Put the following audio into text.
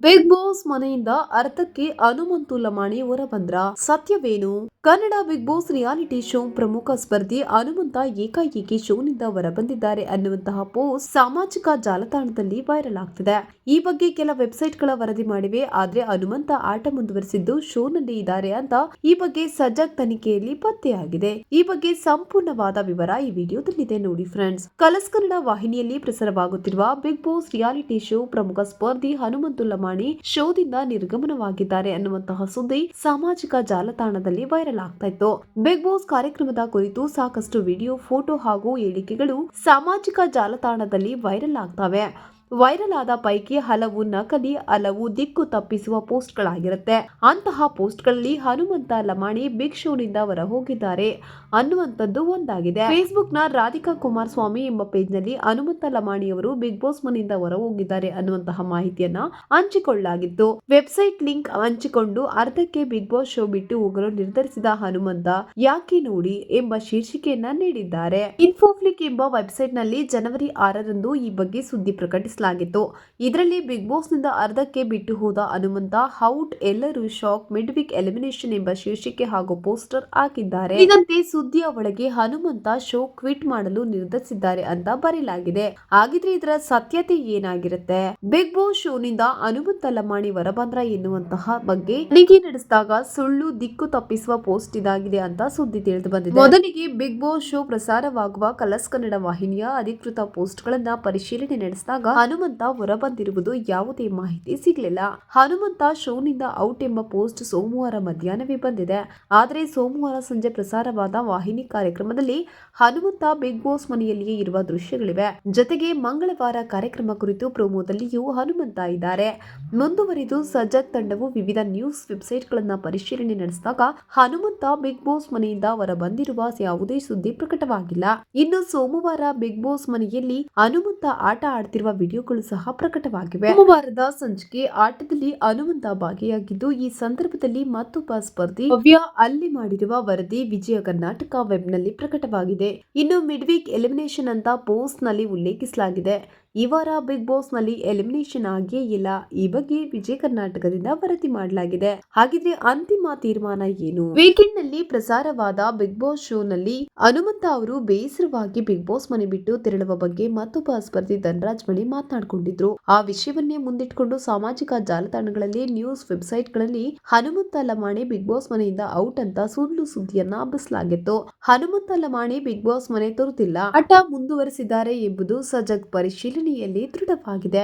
Big boss ಮನೆಯಿಂದ ಅರ್ಥಕ್ಕೆ ಹನುಮಂತು ಲಮಾಣಿ ಹೊರಬಂದ್ರ ಸತ್ಯವೇನು Kannada Bigg Boss reality show ಪ್ರಮುಖ ಸ್ಪರ್ಧಿ ಹನುಮಂತ ಏಕಾಏಕಿ ಶೋನಿಂದ ಹೊರಬಂದಿದ್ದಾರೆ ಅನ್ನುವಂತಹ ಪೋಸ್ಟ್ ಸಾಮಾಜಿಕ ಜಾಲತಾಣದಲ್ಲಿ ವೈರಲ್ ಆಗ್ತಿದೆ. ಈ ಬಗ್ಗೆ ಕೆಲ ವೆಬ್ಸೈಟ್ಗಳ ವರದಿ ಮಾಡಿವೆ. ಆದ್ರೆ ಹನುಮಂತ ಆಟ ಮುಂದುವರಿಸಿದ್ದು ಶೋನಲ್ಲಿ ಇದ್ದಾರೆ ಅಂತ ಈ ಬಗ್ಗೆ ಸಜಾಗ್ ತನಿಖೆಯಲ್ಲಿ ಪತ್ತೆಯಾಗಿದೆ. ಈ ಬಗ್ಗೆ ಸಂಪೂರ್ಣವಾದ ವಿವರ ಈ ವಿಡಿಯೋದಲ್ಲಿದೆ ನೋಡಿ ಫ್ರೆಂಡ್ಸ್. ಕಲಸ್ ಕನ್ನಡ ವಾಹಿನಿಯಲ್ಲಿ ಪ್ರಸಾರವಾಗುತ್ತಿರುವ ಬಿಗ್ ಬಾಸ್ ರಿಯಾಲಿಟಿ ಶೋ ಪ್ರಮುಖ ಸ್ಪರ್ಧಿ ಹನುಮಂತು ಶೋದಿಂದ ನಿರ್ಗಮನವಾಗಿದ್ದಾರೆ ಅನ್ನುವಂತಹ ಸುದ್ದಿ ಸಾಮಾಜಿಕ ಜಾಲತಾಣದಲ್ಲಿ ವೈರಲ್ ಆಗ್ತಾ ಇತ್ತು. ಬಿಗ್ ಬಾಸ್ ಕಾರ್ಯಕ್ರಮದ ಕುರಿತು ಸಾಕಷ್ಟು ವಿಡಿಯೋ, ಫೋಟೋ ಹಾಗೂ ಹೇಳಿಕೆಗಳು ಸಾಮಾಜಿಕ ಜಾಲತಾಣದಲ್ಲಿ ವೈರಲ್ ಆಗ್ತವೆ. ವೈರಲ್ ಆದ ಪೈಕಿ ಹಲವು ನಕಲಿ, ಹಲವು ದಿಕ್ಕು ತಪ್ಪಿಸುವ ಪೋಸ್ಟ್ಗಳಾಗಿರುತ್ತೆ. ಅಂತಹ ಪೋಸ್ಟ್ಗಳಲ್ಲಿ ಹನುಮಂತ ಲಮಾಣಿ ಬಿಗ್ ಶೋನಿಂದ ಹೊರ ಹೋಗಿದ್ದಾರೆ ಅನ್ನುವಂಥದ್ದು ಒಂದಾಗಿದೆ. ಫೇಸ್ಬುಕ್ನ ರಾಧಿಕಾ ಕುಮಾರಸ್ವಾಮಿ ಎಂಬ ಪೇಜ್ನಲ್ಲಿ ಹನುಮಂತ ಲಮಾಣಿಯವರು ಬಿಗ್ ಬಾಸ್ ಮನೆಯಿಂದ ಹೊರ ಹೋಗಿದ್ದಾರೆ ಅನ್ನುವಂತಹ ಮಾಹಿತಿಯನ್ನ ಹಂಚಿಕೊಳ್ಳಲಾಗಿತ್ತು. ವೆಬ್ಸೈಟ್ ಲಿಂಕ್ ಹಂಚಿಕೊಂಡು ಅರ್ಧಕ್ಕೆ ಬಿಗ್ ಬಾಸ್ ಶೋ ಬಿಟ್ಟು ಹೋಗಲು ನಿರ್ಧರಿಸಿದ ಹನುಮಂತ ಯಾಕೆ ನೋಡಿ ಎಂಬ ಶೀರ್ಷಿಕೆಯನ್ನ ನೀಡಿದ್ದಾರೆ. ಇನ್ಫೋಫ್ಲಿಕ್ ಎಂಬ ವೆಬ್ಸೈಟ್ನಲ್ಲಿ ಜನವರಿ ಆರರಂದು ಈ ಬಗ್ಗೆ ಸುದ್ದಿ ಪ್ರಕಟಿಸಲಾಗಿತ್ತು ಇದರಲ್ಲಿ ಬಿಗ್ ಬಾಸ್ನಿಂದ ಅರ್ಧಕ್ಕೆ ಬಿಟ್ಟು ಹೋದ ಹನುಮಂತ ಹೌಟ್ ಎಲ್ಲರೂ ಶಾಕ್ ಮಿಡ್ ವೀಕ್ ಎಲಿಮಿನೇಷನ್ ಎಂಬ ಶೀರ್ಷಿಕೆ ಹಾಗೂ ಪೋಸ್ಟರ್ ಹಾಕಿದ್ದಾರೆ. ಇದಂತೆ ಸುದ್ದಿಯ ಒಳಗೆ ಹನುಮಂತ ಶೋ ಕ್ವಿಟ್ ಮಾಡಲು ನಿರ್ಧರಿಸಿದ್ದಾರೆ ಅಂತ ಬರೆಯಲಾಗಿದೆ. ಹಾಗಿದ್ರೆ ಇದರ ಸತ್ಯತೆ ಏನಾಗಿರುತ್ತೆ? ಬಿಗ್ ಬಾಸ್ ಶೋನಿಂದ ಹನುಮಂತ ಲಮಾಣಿ ಹೊರಬಂದ್ರ ಎನ್ನುವಂತಹ ಬಗ್ಗೆ ತನಿಖೆ ನಡೆಸಿದಾಗ ಸುಳ್ಳು ದಿಕ್ಕು ತಪ್ಪಿಸುವ ಪೋಸ್ಟ್ ಇದಾಗಿದೆ ಅಂತ ಸುದ್ದಿ ತಿಳಿದು ಬಂದಿದೆ. ಮೊದಲಿಗೆ ಬಿಗ್ ಬಾಸ್ ಶೋ ಪ್ರಸಾರವಾಗುವ ಕಲಸ್ ಕನ್ನಡ ವಾಹಿನಿಯ ಅಧಿಕೃತ ಪೋಸ್ಟ್ ಗಳನ್ನ ಪರಿಶೀಲನೆ ನಡೆಸಿದಾಗ ಹನುಮಂತ ಹೊರಬಂದಿರುವುದು ಯಾವುದೇ ಮಾಹಿತಿ ಸಿಗಲಿಲ್ಲ. ಹನುಮಂತ ಶೋನಿಂದ ಔಟ್ ಎಂಬ ಪೋಸ್ಟ್ ಸೋಮವಾರ ಮಧ್ಯಾಹ್ನವೇ ಬಂದಿದೆ. ಆದರೆ ಸೋಮವಾರ ಸಂಜೆ ಪ್ರಸಾರವಾದ ವಾಹಿನಿ ಕಾರ್ಯಕ್ರಮದಲ್ಲಿ ಹನುಮಂತ ಬಿಗ್ ಬಾಸ್ ಮನೆಯಲ್ಲಿಯೇ ಇರುವ ದೃಶ್ಯಗಳಿವೆ. ಜೊತೆಗೆ ಮಂಗಳವಾರ ಕಾರ್ಯಕ್ರಮ ಕುರಿತು ಪ್ರೋಮೋದಲ್ಲಿಯೂ ಹನುಮಂತ ಇದ್ದಾರೆ. ಮುಂದುವರಿದು ಸಜಗ್ ತಂಡವು ವಿವಿಧ ನ್ಯೂಸ್ ವೆಬ್ಸೈಟ್ಗಳನ್ನ ಪರಿಶೀಲನೆ ನಡೆಸಿದಾಗ ಹನುಮಂತ ಬಿಗ್ ಬಾಸ್ ಮನೆಯಿಂದ ಹೊರ ಬಂದಿರುವ ಯಾವುದೇ ಸುದ್ದಿ ಪ್ರಕಟವಾಗಿಲ್ಲ. ಇನ್ನು ಸೋಮವಾರ ಬಿಗ್ ಬಾಸ್ ಮನೆಯಲ್ಲಿ ಹನುಮಂತ ಆಟ ಆಡ್ತಿರುವ ವಿಡಿಯೋಗಳು ಸಹ ಪ್ರಕಟವಾಗಿವೆ. ಸೋಮವಾರದ ಸಂಚಿಕೆ ಆಟದಲ್ಲಿ ಹನುಮಂತ ಭಾಗಿಯಾಗಿದ್ದು, ಈ ಸಂದರ್ಭದಲ್ಲಿ ಮತ್ತೊಬ್ಬ ಸ್ಪರ್ಧಿ ಭವ್ಯ ಅಲ್ಲಿ ಮಾಡಿರುವ ವರದಿ ವಿಜಯ ಕರ್ನಾಟಕ ವೆಬ್ನಲ್ಲಿ ಪ್ರಕಟವಾಗಿದೆ. ಇನ್ನು ಮಿಡ್ ವೀಕ್ ಎಲಿಮಿನೇಷನ್ ಅಂತ ಪೋಸ್ಟ್ನಲ್ಲಿ ಉಲ್ಲೇಖಿಸಲಾಗಿದೆ. ಈ ವಾರ ಬಿಗ್ ಬಾಸ್ನಲ್ಲಿ ಎಲಿಮಿನೇಷನ್ ಆಗಿಯೇ ಇಲ್ಲ. ಈ ಬಗ್ಗೆ ವಿಜಯ ಕರ್ನಾಟಕದಿಂದ ವರದಿ ಮಾಡಲಾಗಿದೆ. ಹಾಗಿದ್ರೆ ಅಂತಿಮ ತೀರ್ಮಾನ ಏನು? ವೀಕೆಂಡ್ನಲ್ಲಿ ಪ್ರಸಾರವಾದ ಬಿಗ್ ಬಾಸ್ ಶೋ ನಲ್ಲಿ ಹನುಮಂತ ಅವರು ಬೇಸರವಾಗಿ ಬಿಗ್ ಬಾಸ್ ಮನೆ ಬಿಟ್ಟು ತೆರಳುವ ಬಗ್ಗೆ ಮತ್ತೊಬ್ಬ ಸ್ಪರ್ಧಿ ಧನರಾಜ್ ಬಳಿ ಮಾತನಾಡಿಕೊಂಡಿದ್ರು. ಆ ವಿಷಯವನ್ನೇ ಮುಂದಿಟ್ಟುಕೊಂಡು ಸಾಮಾಜಿಕ ಜಾಲತಾಣಗಳಲ್ಲಿ ನ್ಯೂಸ್ ವೆಬ್ಸೈಟ್ಗಳಲ್ಲಿ ಹನುಮಂತ ಲಮಾಣಿ ಬಿಗ್ ಬಾಸ್ ಮನೆಯಿಂದ ಔಟ್ ಅಂತ ಸುಳ್ಳು ಸುದ್ದಿಯನ್ನ ಹಬ್ಬಿಸಲಾಗಿತ್ತು ಹನುಮಂತ ಲಮಾಣಿ ಬಿಗ್ ಬಾಸ್ ಮನೆ ತೋರುತ್ತಿಲ್ಲ ಹಠ ಮುಂದುವರೆಸಿದ್ದಾರೆ ಎಂಬುದು ಸಜಗ್ ಪರಿಶೀಲನೆಯಲ್ಲಿ ದೃಢವಾಗಿದೆ.